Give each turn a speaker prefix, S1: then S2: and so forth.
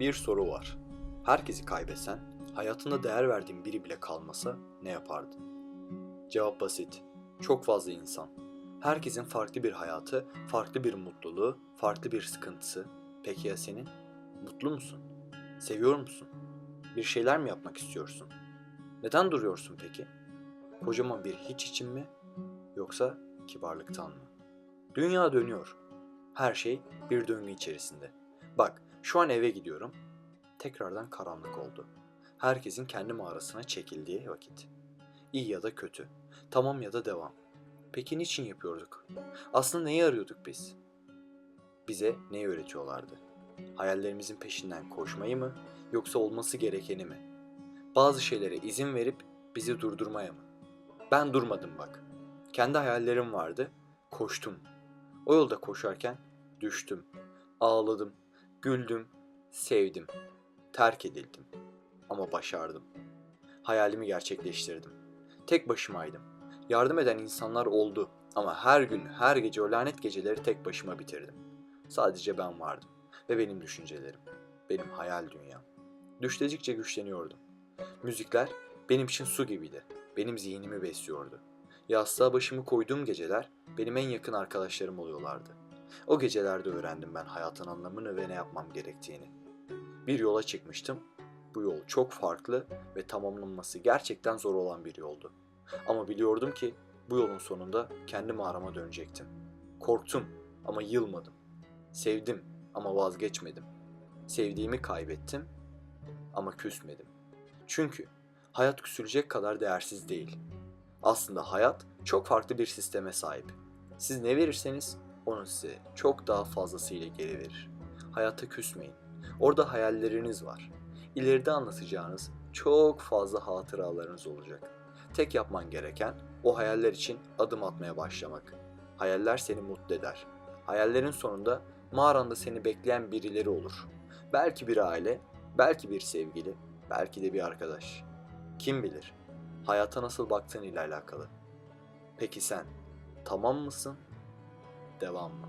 S1: Bir soru var. Herkesi kaybetsen, hayatında değer verdiğin biri bile kalmasa ne yapardın? Cevap basit. Çok fazla insan. Herkesin farklı bir hayatı, farklı bir mutluluğu, farklı bir sıkıntısı. Peki ya senin? Mutlu musun? Seviyor musun? Bir şeyler mi yapmak istiyorsun? Neden duruyorsun peki? Kocaman bir hiç için mi? Yoksa kibarlıktan mı? Dünya dönüyor. Her şey bir döngü içerisinde. Bak, şu an eve gidiyorum. Tekrardan karanlık oldu. Herkesin kendi mağarasına çekildiği vakit. İyi ya da kötü. Tamam ya da devam. Peki niçin yapıyorduk? Aslında neyi arıyorduk biz? Bize neyi öğretiyorlardı? Hayallerimizin peşinden koşmayı mı yoksa olması gerekeni mi? Bazı şeylere izin verip bizi durdurmaya mı? Ben durmadım bak. Kendi hayallerim vardı. Koştum. O yolda koşarken düştüm. Ağladım. Güldüm. Sevdim. Terk edildim. Ama başardım. Hayalimi gerçekleştirdim. Tek başımaydım. Yardım eden insanlar oldu ama her gün, her gece o lanet geceleri tek başıma bitirdim. Sadece ben vardım ve benim düşüncelerim, benim hayal dünyam. Düşledikçe güçleniyordum. Müzikler benim için su gibiydi. Benim zihnimi besliyordu. Yastığa başımı koyduğum geceler benim en yakın arkadaşlarım oluyorlardı. O gecelerde öğrendim ben hayatın anlamını ve ne yapmam gerektiğini. Bir yola çıkmıştım. Bu yol çok farklı ve tamamlanması gerçekten zor olan bir yoldu. Ama biliyordum ki bu yolun sonunda kendi mağarama dönecektim. Korktum ama yılmadım. Sevdim ama vazgeçmedim. Sevdiğimi kaybettim ama küsmedim. Çünkü hayat küsülecek kadar değersiz değil. Aslında hayat çok farklı bir sisteme sahip. Siz ne verirseniz onu size çok daha fazlasıyla geri verir. Hayata küsmeyin. Orada hayalleriniz var. İleride anlatacağınız çok fazla hatıralarınız olacak. Tek yapman gereken o hayaller için adım atmaya başlamak. Hayaller seni mutlu eder. Hayallerin sonunda mağaranda seni bekleyen birileri olur. Belki bir aile, belki bir sevgili, belki de bir arkadaş. Kim bilir? Hayata nasıl baktığın ile alakalı. Peki sen tamam mısın? devamlı.